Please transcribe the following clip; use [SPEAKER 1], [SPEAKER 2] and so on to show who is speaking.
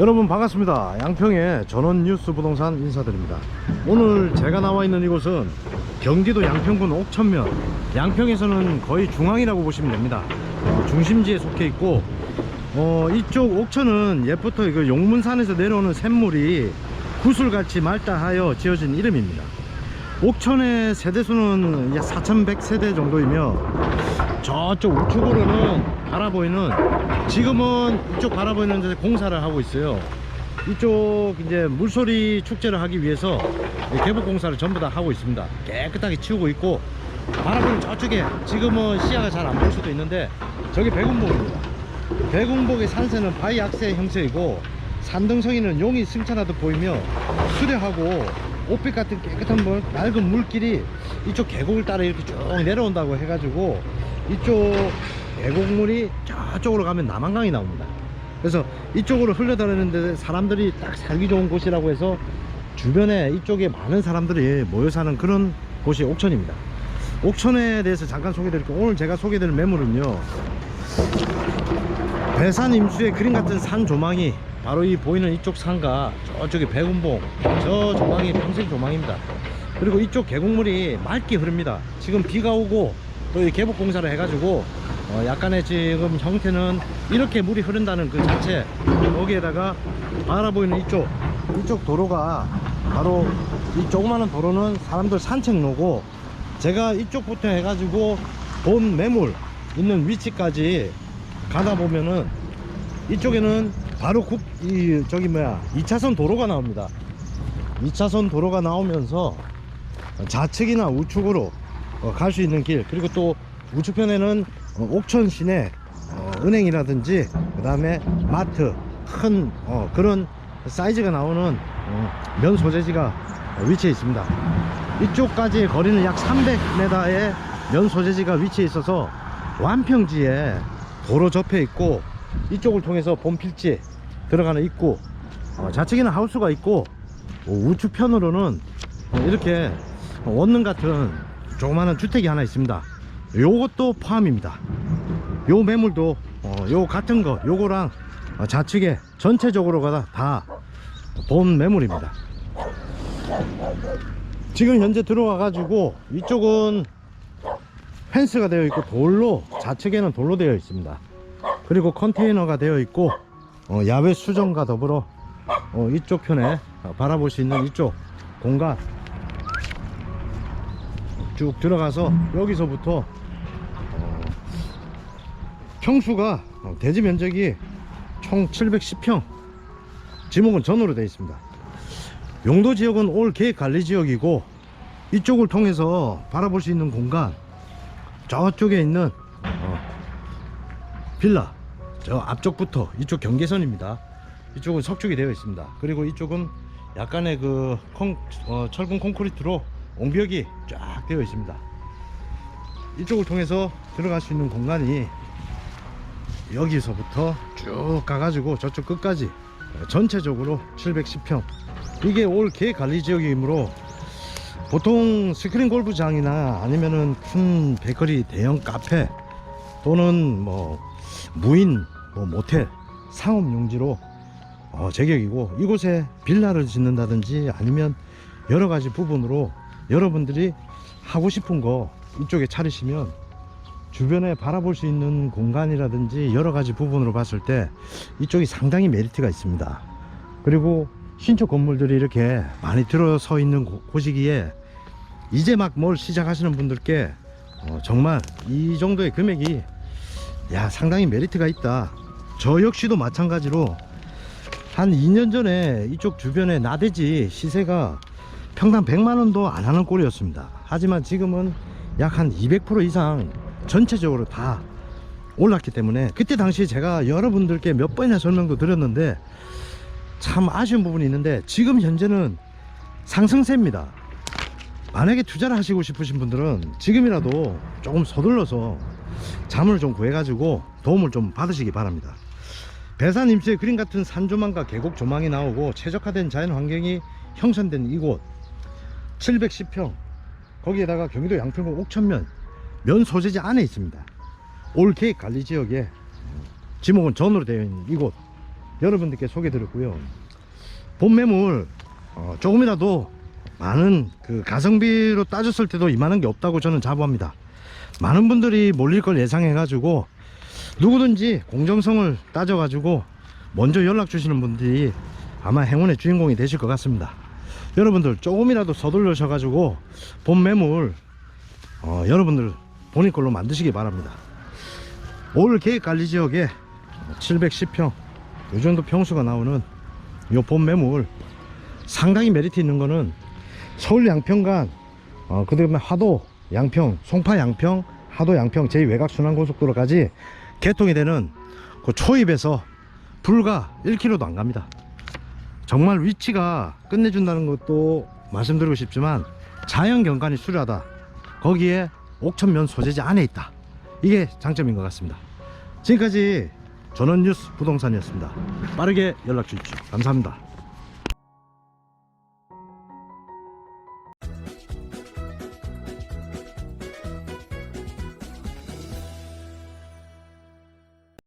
[SPEAKER 1] 여러분 반갑습니다. 양평의 전원 뉴스 부동산 인사드립니다. 오늘 제가 나와 있는 이곳은 경기도 양평군 옥천면. 양평에서는 거의 중앙이라고 보시면 됩니다. 어, 중심지에 속해 있고 어, 이쪽 옥천은 옛부터 그 용문산에서 내려오는 샘물이 구슬같이 말다하여 지어진 이름입니다. 옥천의 세대수는 약 4,100세대 정도이며 저쪽 우측으로는 바라보이는 지금은 이쪽 바라보이는 데 공사를 하고 있어요. 이쪽 이제 물소리 축제를 하기 위해서 이 개복 공사를 전부 다 하고 있습니다. 깨끗하게 치우고 있고 바라보는 저쪽에 지금은 시야가 잘 안 보일 수도 있는데 저기 백운봉입니다. 백운봉의 산세는 바위 악세 형태이고 산등성이는 용이 승천하듯 보이며 수려하고 옷빛 같은 깨끗한 물, 맑은 물길이 이쪽 계곡을 따라 이렇게 쭉 내려온다고 해가지고 이쪽 계곡물이 저쪽으로 가면 남한강이 나옵니다. 그래서 이쪽으로 흘러다니는데 사람들이 딱 살기 좋은 곳이라고 해서 주변에 이쪽에 많은 사람들이 모여 사는 그런 곳이 옥천입니다. 옥천에 대해서 잠깐 소개드릴게요. 오늘 제가 소개드릴 매물은요. 배산 임수의 그림 같은 산 조망이 바로 이 보이는 이쪽 산과 저쪽에 백운봉 저 조망이 평생 조망입니다 그리고 이쪽 계곡물이 맑게 흐릅니다 지금 비가 오고 또 이 개복 공사를 해가지고 어 약간의 지금 형태는 이렇게 물이 흐른다는 그 자체 거기에다가 바라보이는 이쪽 이쪽 도로가 바로 이 조그마한 도로는 사람들 산책로고 제가 이쪽부터 해가지고 본 매물 있는 위치까지 가다 보면은 이쪽에는 바로 국, 이, 저기 뭐야, 2차선 도로가 나옵니다. 2차선 도로가 나오면서 좌측이나 우측으로 어, 갈 수 있는 길, 그리고 또 우측편에는 어, 옥천 시내 어, 은행이라든지, 그 다음에 마트, 큰 어, 그런 사이즈가 나오는 어, 면 소재지가 어, 위치해 있습니다. 이쪽까지의 거리는 약 300m의 면 소재지가 위치해 있어서 완평지에 도로 접해 있고 이쪽을 통해서 본필지 들어가는 입구 어, 좌측에는 하우스가 있고 어, 우측편으로는 어, 이렇게 원룸 같은 조그마한 주택이 하나 있습니다. 요것도 포함입니다. 요 매물도 어, 요 같은 거 요거랑 어, 좌측에 전체적으로가 다 본 매물입니다. 지금 현재 들어와 가지고 이쪽은 펜스가 되어 있고 돌로 좌측에는 돌로 되어 있습니다. 그리고 컨테이너가 되어 있고 어, 야외 수정과 더불어 어, 이쪽 편에 어, 바라볼 수 있는 이쪽 공간 쭉 들어가서 여기서부터 어, 평수가 어, 대지 면적이 총 710평. 지목은 전으로 되어 있습니다. 용도 지역은 올 계획 관리 지역이고 이쪽을 통해서 바라볼 수 있는 공간 저쪽에 있는 어, 빌라 저 앞쪽부터 이쪽 경계선입니다. 이쪽은 석축이 되어 있습니다. 그리고 이쪽은 약간의 그 콩, 어, 철근 콘크리트로 옹벽이 쫙 되어 있습니다. 이쪽을 통해서 들어갈 수 있는 공간이 여기서부터 쭉 가가지고 저쪽 끝까지 어, 전체적으로 710평. 이게 올 계획관리 지역이므로 보통 스크린 골프장이나 아니면은 큰 베이커리 대형 카페 또는 뭐 무인 뭐 모텔 상업 용지로 어, 제격이고 이곳에 빌라를 짓는다든지 아니면 여러 가지 부분으로 여러분들이 하고 싶은 거 이쪽에 차리시면 주변에 바라볼 수 있는 공간이라든지 여러 가지 부분으로 봤을 때 이쪽이 상당히 메리트가 있습니다. 그리고 신축 건물들이 이렇게 많이 들어서 있는 곳- 곳이기에 이제 막 뭘 시작하시는 분들께 어, 정말 이 정도의 금액이 야 상당히 메리트가 있다 저 역시도 마찬가지로 한 2년 전에 이쪽 주변에 나대지 시세가 평당 100만원도 안 하는 꼴이었습니다 하지만 지금은 약 한 200% 이상 전체적으로 다 올랐기 때문에 그때 당시 제가 여러분들께 몇 번이나 설명도 드렸는데 참 아쉬운 부분이 있는데 지금 현재는 상승세입니다 만약에 투자를 하시고 싶으신 분들은 지금이라도 조금 서둘러서 자문을 좀 구해 가지고 도움을 좀 받으시기 바랍니다. 배산 임수의 그림 같은 산 조망과 계곡 조망이 나오고 최적화된 자연 환경이 형성된 이곳 710평. 거기에다가 경기도 양평군 옥천면 면 소재지 안에 있습니다. 올 계획 관리 지역에 지목은 전으로 되어 있는 이곳 여러분들께 소개 드렸고요. 본 매물 어, 조금이라도 많은 그 가성비로 따졌을 때도 이만한 게 없다고 저는 자부합니다. 많은 분들이 몰릴 걸 예상해 가지고 누구든지 공정성을 따져 가지고 먼저 연락 주시는 분들이 아마 행운의 주인공이 되실 것 같습니다 여러분들 조금이라도 서둘러셔 가지고 본 매물 어, 여러분들 본인 걸로 만드시기 바랍니다. 올 계획 관리 지역에 710평 이 정도 평수가 나오는 요본 매물 상당히 메리트 있는 거는 서울 양평간 어, 그 다음에 하도 양평 송파 양평 하도 양평 제2외곽순환고속도로까지 개통이 되는 그 초입에서 불과 1km도 안 갑니다 정말 위치가 끝내준다는 것도 말씀드리고 싶지만 자연 경관이 수려하다. 거기에 옥천면 소재지 안에 있다. 이게 장점인 것 같습니다. 지금까지 전원뉴스 부동산이었습니다. 빠르게 연락 주십시오. 감사합니다